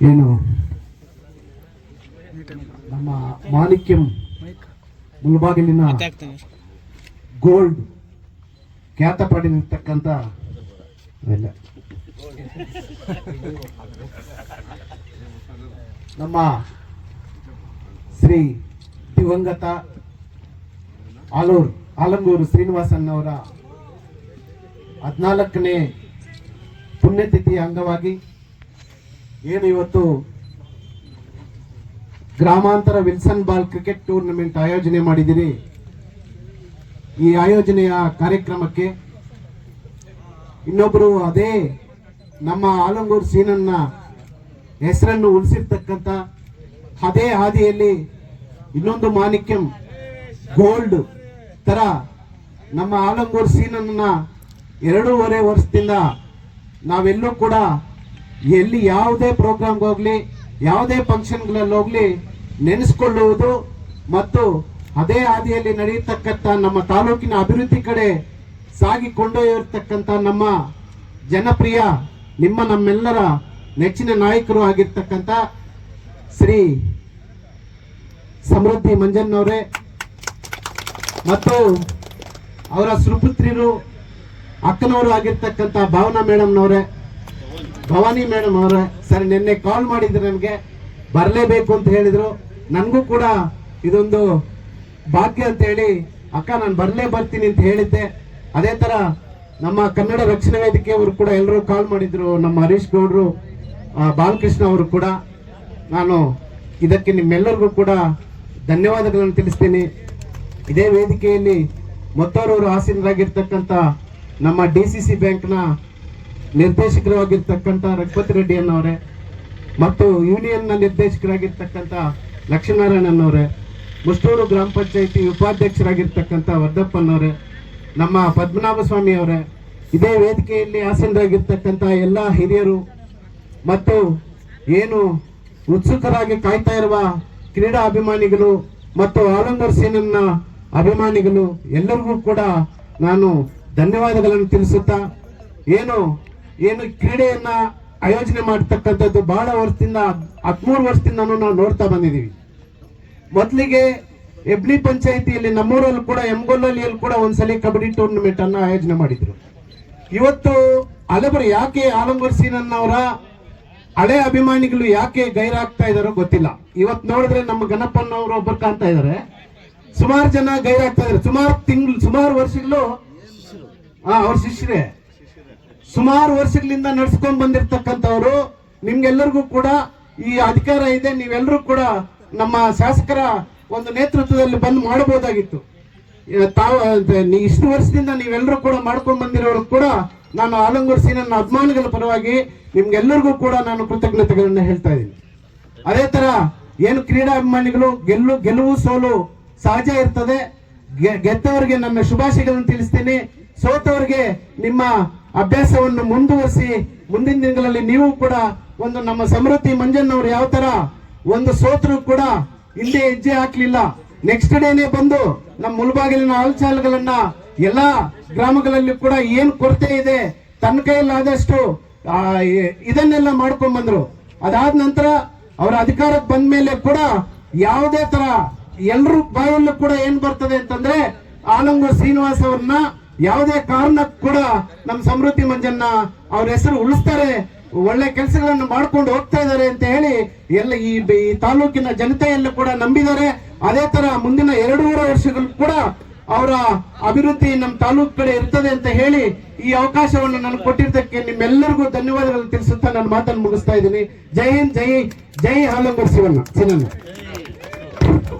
ಏನು ನಮ್ಮ ಮಾಣಿಕ್ಯಂ ಮುಲ್ಬಾಗಿಲಿನ ಗೋಲ್ಡ್ ಖ್ಯಾತ ಪಡೆದಿರ್ತಕ್ಕಂಥ ಅವೆಲ್ಲ. ನಮ್ಮ ಶ್ರೀ ದಿವಂಗತ ಆಲೂರ್ ಆಲಂಗೂರು ಶ್ರೀನಿವಾಸನ್ ಅವರ ಹದಿನಾಲ್ಕನೇ ಪುಣ್ಯತಿಥಿಯ ಅಂಗವಾಗಿ ಏನು ಇವತ್ತು ಗ್ರಾಮಾಂತರ ವಿಲ್ಸನ್ ಬಾಲ್ ಕ್ರಿಕೆಟ್ ಟೂರ್ನಮೆಂಟ್ ಆಯೋಜನೆ ಮಾಡಿದಿರಿ ಈ ಆಯೋಜನೆಯ ಕಾರ್ಯಕ್ರಮಕ್ಕೆ ಇನ್ನೊಬ್ಬರು ಅದೇ ನಮ್ಮ ಆಲಂಗೂರು ಸೀನನ್ನ ಹೆಸರನ್ನು ಉಳಿಸಿರ್ತಕ್ಕಂಥ ಅದೇ ಹಾದಿಯಲ್ಲಿ ಇನ್ನೊಂದು ಮಾಣಿಕ್ಯಂ ಗೋಲ್ಡ್ ತರ ನಮ್ಮ ಆಲಂಗೂರು ಸೀನನ್ನ ಎರಡೂವರೆ ವರ್ಷದಿಂದ ನಾವೆಲ್ಲೂ ಕೂಡ ಎಲ್ಲಿ ಯಾವುದೇ ಪ್ರೋಗ್ರಾಮ್ಗೆ ಹೋಗ್ಲಿ, ಯಾವುದೇ ಫಂಕ್ಷನ್ಗಳಲ್ಲಿ ಹೋಗ್ಲಿ, ನೆನೆಸ್ಕೊಳ್ಳುವುದು ಮತ್ತು ಅದೇ ಹಾದಿಯಲ್ಲಿ ನಡೆಯತಕ್ಕಂಥ ನಮ್ಮ ತಾಲೂಕಿನ ಅಭಿವೃದ್ಧಿ ಕಡೆ ಸಾಗಿ ಕೊಂಡೊಯ್ಯತಕ್ಕಂಥ ನಮ್ಮ ಜನಪ್ರಿಯ, ನಿಮ್ಮ ನಮ್ಮೆಲ್ಲರ ನೆಚ್ಚಿನ ನಾಯಕರು ಆಗಿರ್ತಕ್ಕಂಥ ಶ್ರೀ ಸಮೃದ್ಧಿ ಮಂಜನ್ನವರೇ ಮತ್ತು ಅವರ ಸುಪುತ್ರಿರು, ಅಕ್ಕನವರು ಆಗಿರ್ತಕ್ಕಂಥ ಭಾವನಾ ಮೇಡಮ್ನವರೇ. ಭವಾನಿ ಮೇಡಮ್ ಅವರೇ, ಸರ್, ನಿನ್ನೆ ಕಾಲ್ ಮಾಡಿದ್ರು ನನಗೆ. ಬರಲೇಬೇಕು ಅಂತ ಹೇಳಿದರು. ನನಗೂ ಕೂಡ ಇದೊಂದು ಭಾಗ್ಯ ಅಂತ ಹೇಳಿ, ಅಕ್ಕ, ನಾನು ಬರಲೇ ಬರ್ತೀನಿ ಅಂತ ಹೇಳಿದ್ದೆ. ಅದೇ ತರ ನಮ್ಮ ಕನ್ನಡ ರಕ್ಷಣಾ ವೇದಿಕೆಯವರು ಕೂಡ ಎಲ್ಲರೂ ಕಾಲ್ ಮಾಡಿದ್ರು, ನಮ್ಮ ಹರೀಶ್ ಗೌಡ್ರು ಬಾಲಕೃಷ್ಣ ಅವರು ಕೂಡ. ನಾನು ಇದಕ್ಕೆ ನಿಮ್ಮೆಲ್ಲರಿಗೂ ಕೂಡ ಧನ್ಯವಾದಗಳನ್ನು ತಿಳಿಸ್ತೀನಿ. ಇದೇ ವೇದಿಕೆಯಲ್ಲಿ ಮತ್ತೋರವರು ಆಸೀನರಾಗಿರ್ತಕ್ಕಂಥ ನಮ್ಮ ಡಿ ಸಿ ಸಿ ಬ್ಯಾಂಕ್ನ ನಿರ್ದೇಶಕರಾಗಿರ್ತಕ್ಕಂಥ ರಘುಪತಿ ರೆಡ್ಡಿ ಅನ್ನೋರೆ, ಮತ್ತು ಯೂನಿಯನ್ನ ನಿರ್ದೇಶಕರಾಗಿರ್ತಕ್ಕಂಥ ಲಕ್ಷ್ಮೀನಾರಾಯಣನವರೇ ಮುಷ್ಟೂರು ಗ್ರಾಮ ಪಂಚಾಯಿತಿ ಉಪಾಧ್ಯಕ್ಷರಾಗಿರ್ತಕ್ಕಂಥ ವರ್ಧಪ್ಪನವರೇ ನಮ್ಮ ಪದ್ಮನಾಭ ಸ್ವಾಮಿ ಅವರೇ, ಇದೇ ವೇದಿಕೆಯಲ್ಲಿ ಆಸೀನರಾಗಿರ್ತಕ್ಕಂಥ ಎಲ್ಲ ಹಿರಿಯರು, ಮತ್ತು ಏನು ಉತ್ಸುಕರಾಗಿ ಕಾಯ್ತಾ ಇರುವ ಕ್ರೀಡಾ ಅಭಿಮಾನಿಗಳು ಮತ್ತು ಆಲಂಗರ್ ಸೇನನ್ನ ಅಭಿಮಾನಿಗಳು ಎಲ್ಲರಿಗೂ ಕೂಡ ನಾನು ಧನ್ಯವಾದಗಳನ್ನು ತಿಳಿಸುತ್ತಾ, ಏನು ಏನು ಕ್ರೀಡೆಯನ್ನ ಆಯೋಜನೆ ಮಾಡ್ತಕ್ಕಂಥದ್ದು ಬಹಳ ವರ್ಷದಿಂದ, ಹದಿಮೂರು ವರ್ಷದಿಂದ ನಾವು ನೋಡ್ತಾ ಬಂದಿದ್ದೀವಿ. ಮೊದಲಿಗೆ ಎಬ್ಲಿ ಪಂಚಾಯಿತಿಯಲ್ಲಿ ನಮ್ಮೂರಲ್ಲಿ ಕೂಡ ಎಮ್ಗೊಲ್ಲಲ್ಲಿ ಕೂಡ ಒಂದ್ಸಲಿ ಕಬಡ್ಡಿ ಟೂರ್ನಮೆಂಟ್ ಅನ್ನ ಆಯೋಜನೆ ಮಾಡಿದ್ರು. ಇವತ್ತು ಹಲವರು ಯಾಕೆ ಆಲಂಗೂರ್ ಸೀನನ್ನವರ ಹಳೆ ಅಭಿಮಾನಿಗಳು ಯಾಕೆ ಗೈರಾಗ್ತಾ ಇದಾರೋ ಗೊತ್ತಿಲ್ಲ. ಇವತ್ತು ನೋಡಿದ್ರೆ ನಮ್ಮ ಗಣಪನ್ನವರು ಒಬ್ಬರು ಕಾಣ್ತಾ ಇದಾರೆ ಸುಮಾರು ಜನ ಗೈರಾಗ್ತಾ ಇದಾರೆ ಸುಮಾರು ತಿಂಗಳು, ಸುಮಾರು ವರ್ಷಗಳು ಹಾ ಅವ್ರ ಶಿಷ್ಯರೇ. ಸುಮಾರು ವರ್ಷಗಳಿಂದ ನಡ್ಸ್ಕೊಂಡ್ ಬಂದಿರತಕ್ಕಂಥವ್ರು, ನಿಮ್ಗೆಲ್ಲರಿಗೂ ಕೂಡ ಈ ಅಧಿಕಾರ ಇದೆ ನೀವೆಲ್ಲರೂ ಕೂಡ ನಮ್ಮ ಶಾಸಕರ ಒಂದು ನೇತೃತ್ವದಲ್ಲಿ ಬಂದ್ ಮಾಡಬಹುದಾಗಿತ್ತು. ತಾವು ಇಷ್ಟು ವರ್ಷದಿಂದ ನೀವೆಲ್ಲರೂ ಕೂಡ ಮಾಡ್ಕೊಂಡ್ ಬಂದಿರೋರು ಕೂಡ ನಾನು ಆಲಂಗೂರ್ ಸೀನನ್ನ ಅಭಿಮಾನಿಗಳ ಪರವಾಗಿ ನಿಮ್ಗೆಲ್ಲರಿಗೂ ಕೂಡ ನಾನು ಕೃತಜ್ಞತೆಗಳನ್ನ ಹೇಳ್ತಾ ಇದ್ದೀನಿ. ಅದೇ ತರ ಏನು ಕ್ರೀಡಾಭಿಮಾನಿಗಳು ಗೆಲ್ಲು, ಗೆಲುವು ಸೋಲು ಸಹಜ ಇರ್ತದೆ. ಗೆದ್ದವರಿಗೆ ನನ್ನ ಶುಭಾಶಯಗಳನ್ನು ತಿಳಿಸ್ತೀನಿ. ಸೋತವರಿಗೆ ನಿಮ್ಮ ಅಭ್ಯಾಸವನ್ನು ಮುಂದುವರಿಸಿ ಮುಂದಿನ ದಿನಗಳಲ್ಲಿ ನೀವು ಕೂಡ ಒಂದು ನಮ್ಮ ಸಮೃದ್ಧಿ ಮಂಜನ್ನವರು ಯಾವ ತರ ಒಂದು ಸೋತರು ಕೂಡ ಹಿಂದೆ ಹೆಜ್ಜೆ ಹಾಕ್ಲಿಲ್ಲ. ನೆಕ್ಸ್ಟ್ ಡೇನೆ ಬಂದು ನಮ್ಮ ಮುಲ್ಬಾಗಿಲಿನ ಹಾಲ್ಚಾಲ್ಗಳನ್ನ ಎಲ್ಲಾ ಗ್ರಾಮಗಳಲ್ಲಿ ಕೂಡ ಏನ್ ಕೊರತೆ ಇದೆ ತನ್ನ ಕೈಯಲ್ಲಾದಷ್ಟು ಇದನ್ನೆಲ್ಲ ಮಾಡ್ಕೊಂಡ್ ಬಂದ್ರು. ಅದಾದ ನಂತರ ಅವರ ಅಧಿಕಾರಕ್ಕೆ ಬಂದ ಮೇಲೆ ಕೂಡ ಯಾವುದೇ ತರ ಎಲ್ರ ಬಾಯಲ್ಲೂ ಕೂಡ ಏನ್ ಬರ್ತದೆ ಅಂತಂದ್ರೆ ಆಲಂಗೂರ್ ಶ್ರೀನಿವಾಸ್ ಅವ್ರನ್ನ ಯಾವುದೇ ಕಾರಣಕ್ಕೂ ಕೂಡ ನಮ್ಮ ಸಮೃದ್ಧಿ ಮಂಜನ್ನ ಅವ್ರ ಹೆಸರು ಉಳಿಸ್ತಾರೆ, ಒಳ್ಳೆ ಕೆಲಸಗಳನ್ನು ಮಾಡ್ಕೊಂಡು ಹೋಗ್ತಾ ಇದ್ದಾರೆ ಅಂತ ಹೇಳಿ ಎಲ್ಲ ಈ ತಾಲೂಕಿನ ಜನತೆಯಲ್ಲೂ ಕೂಡ ನಂಬಿದ್ದಾರೆ. ಅದೇ ತರ ಮುಂದಿನ ಎರಡೂವರೆ ವರ್ಷಗಳು ಕೂಡ ಅವರ ಅಭಿವೃದ್ಧಿ ನಮ್ಮ ತಾಲೂಕು ಕಡೆ ಇರ್ತದೆ ಅಂತ ಹೇಳಿ ಈ ಅವಕಾಶವನ್ನು ನಾನು ಕೊಟ್ಟಿದ್ದಕ್ಕೆ ನಿಮ್ಮೆಲ್ಲರಿಗೂ ಧನ್ಯವಾದಗಳು ತಿಳಿಸುತ್ತಾ ನನ್ನ ಮಾತನ್ನು ಮುಗಿಸ್ತಾ ಇದ್ದೀನಿ. ಜೈ ಹಿಂದ್, ಜೈ ಜೈ ಹಾಲಂಗೂರ್ ಶಿವಣ್ಣ ಸಿನಣ್ಣ